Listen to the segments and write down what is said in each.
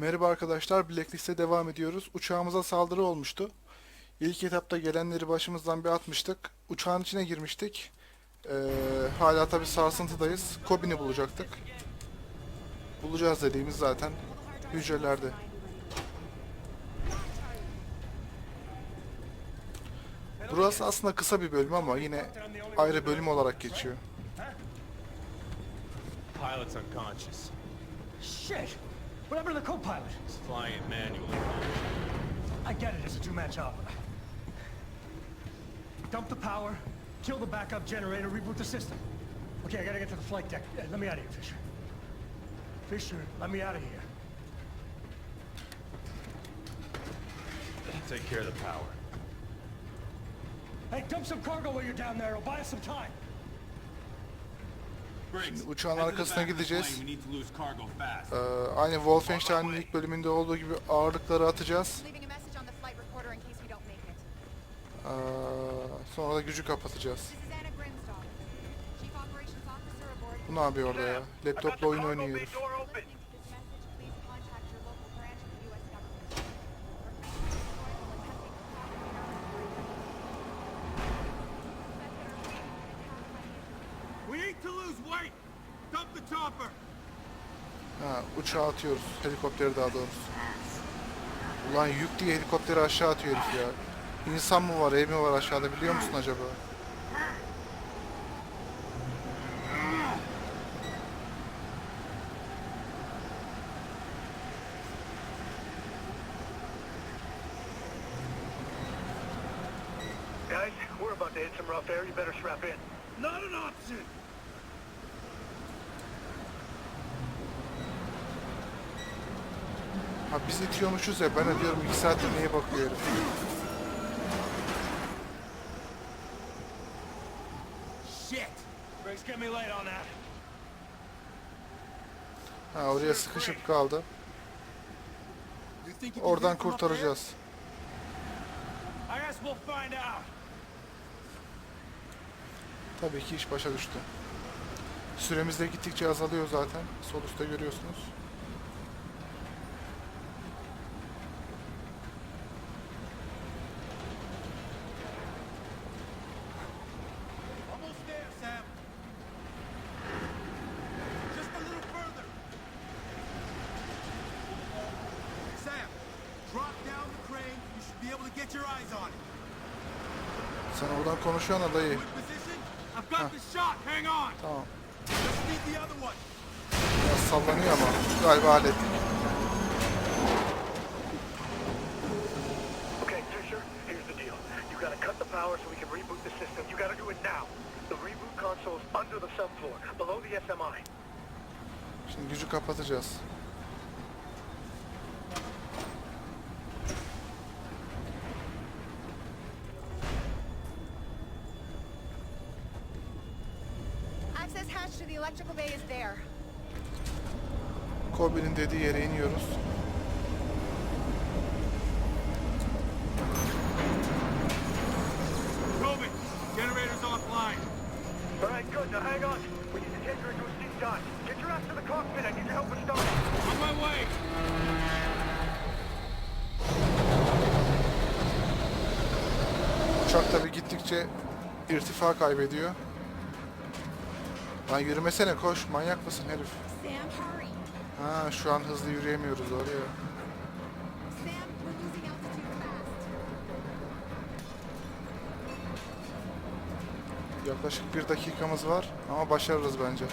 Merhaba arkadaşlar, Blacklist'e devam ediyoruz. Uçağımıza saldırı olmuştu. İlk etapta gelenleri başımızdan bir atmıştık. Uçağın içine girmiştik. Ee, hala tabi sarsıntıdayız. Kobin'i bulacaktık. Bulacağız dediğimiz zaten hücrelerde. Burası aslında kısa bir bölüm ama yine ayrı bölüm olarak geçiyor. Pilot's unconscious. Shit! What happened to the co-pilot? He's flying it manually. I get it, it's a two-man job. Dump the power, kill the backup generator, reboot the system. Okay, I gotta get to the flight deck. Let me out of here, Fisher. Fisher, let me out of here. Take care of the power. Hey, dump some cargo while you're down there. It'll buy us some time. Briggs, uçağın arkasına gideceğiz. Ee, aynı Wolfenstein'in ilk bölümünde olduğu gibi ağırlıkları atacağız. Ee, sonra da gücü kapatacağız. Bu ne yapıyor orada ya? Laptopla oyun oynuyor herif. Listening to this message, please contact your local branch of the U.S. government. We need to lose weight. Dump the chopper. Ha, uçağı atıyoruz. Helikopteri daha doğrusu. Ulan yük diye helikopteri aşağı atıyor herif ya. İnsan mı var, ev mi var aşağıda biliyor musun acaba? Guys, we're about to hit some rough air. You better strap in. Not an option. Ha biz itiyormuşuz ya ben diyorum iki saattir neye bakıyor herif. Shit. Briggs, get me late on that. Ha oraya sıkışıp kaldı. Oradan kurtaracağız. Tabii ki iş başa düştü. Süremiz de gittikçe azalıyor zaten. Sol üstte görüyorsunuz. Almost there, Sam. Just a little further. Sam, drop down the crane. You should be able to get your eyes on it. Sen oradan konuşuyorsun da dayı. Good position. I've got the shot. Hang on. Tamam. Just need the other one. Biraz sallanıyor ama galiba hallettik. Okay, Fisher, here's the deal. You gotta cut the power so we can reboot the system. You gotta do it now. The reboot console's under the subfloor, below the SMI. Şimdi gücü kapatacağız. Kobe'nin dediği yere iniyoruz. Kobe, generator's offline. All right, good. Now hang on. We need to take her into a steam dive. Get your ass to the cockpit. I need your help with start. On my way. Uçak tabi gittikçe irtifa kaybediyor. Lan yürümesene koş manyak mısın herif? Ha şu an hızlı yürüyemiyoruz altitude fast. Yaklaşık bir dakikamız var ama başarırız bence.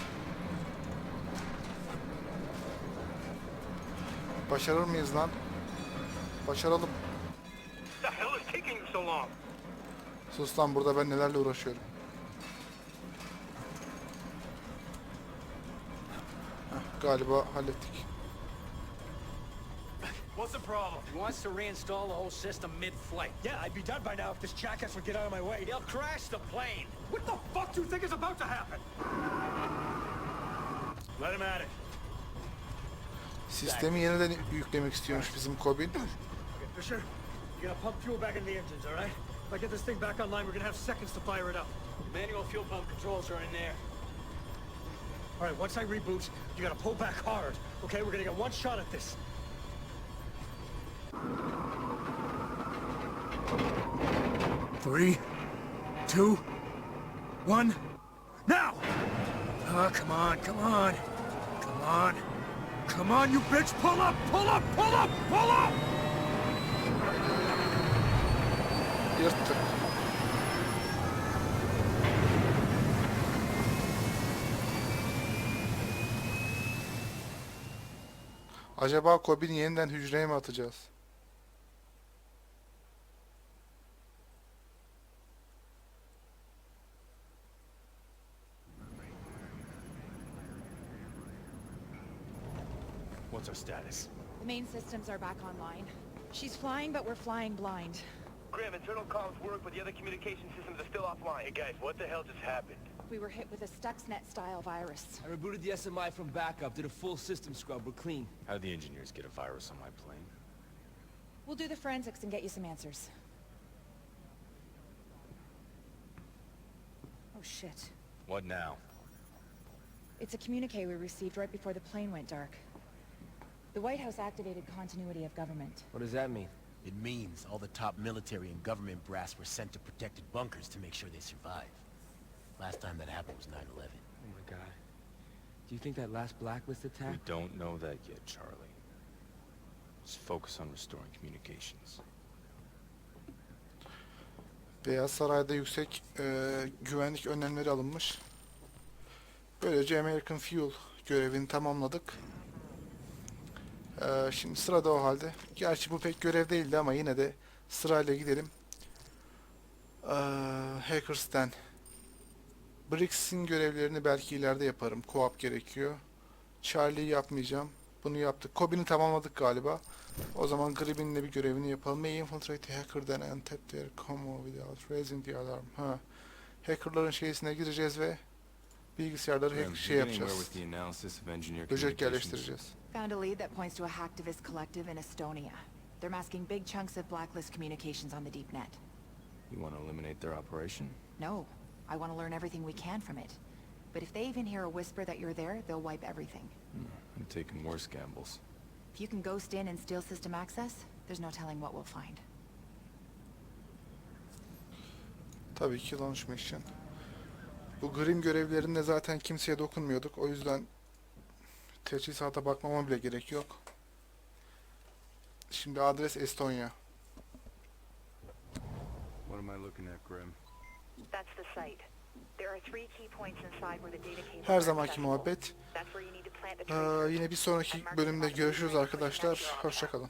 Başarır mıyız lan? Başaralım. Sus lan burada ben nelerle uğraşıyorum. Galiba hallettik. What's the problem? He wants to reinstall the whole system mid-flight. Yeah, I'd be done by now if this jackass would get out of my way. He'll crash the plane. What the fuck do you think is about to happen? Let him at it. Sistemi yeniden yüklemek istiyormuş bizim Kobin. Okay, Fisher, you gotta pump fuel back in the engines, all right? If I get this thing back online, we're gonna have seconds to fire it up. Manual fuel pump controls are in there. All right, once I reboot, you gotta pull back hard, okay? We're gonna get one shot at this. Three, two, one, now! Oh, come on, come on, come on. Come on, you bitch, pull up, pull up, pull up, pull up! Acaba Kobe'ni yeniden hücreye mi atacağız? What's our status? The main systems are back online. She's flying, but we're flying blind. Graham, internal comms work, but the other communication systems are still offline. Hey guys, what the hell just happened? We were hit with a Stuxnet-style virus. I rebooted the SMI from backup, did a full system scrub, we're clean. How'd the engineers get a virus on my plane? We'll do the forensics and get you some answers. Oh shit. What now? It's a communique we received right before the plane went dark. The White House activated continuity of government. What does that mean? It means all the top military and government brass were sent to protected bunkers to make sure they survive. Last time that happened was 9-11. Oh my god. Do you think that last blacklist attack? We don't know that yet, Charlie. Just focus on restoring communications. Beyaz Saray'da yüksek e, güvenlik önlemleri alınmış. Böylece American Fuel görevini tamamladık. E, şimdi sırada o halde. Gerçi bu pek görev değildi ama yine de sırayla gidelim. E, Hackers'ten. Brix'in görevlerini belki ileride yaparım. Co-op gerekiyor. Charlie'yi yapmayacağım. Bunu yaptık. Kobe'ni tamamladık galiba. O zaman Gribin'le bir görevini yapalım. May infiltrate the hacker then and tap their commo without raising the alarm. Ha. Hackerların şeysine gireceğiz ve bilgisayarları hack şey yapacağız. Böcek yerleştireceğiz. Found a lead that points to a hacktivist collective in Estonia. They're masking big chunks of blacklist communications on the deep net. You want to eliminate their operation? No, I want to learn everything we can from it. But if they even hear a whisper that you're there, they'll wipe everything. I'm taking worse gambles. If you can ghost in and steal system access, there's no telling what we'll find. Tabii ki launch mission. Bu Grim görevlerinde zaten kimseye dokunmuyorduk. O yüzden teçhizata bakmama bile gerek yok. Şimdi adres Estonya. What am I looking at, Grim? That's the site. There are three key points inside where the data cables Her zamanki muhabbet. Ee, yine bir sonraki bölümde görüşürüz arkadaşlar. Hoşçakalın.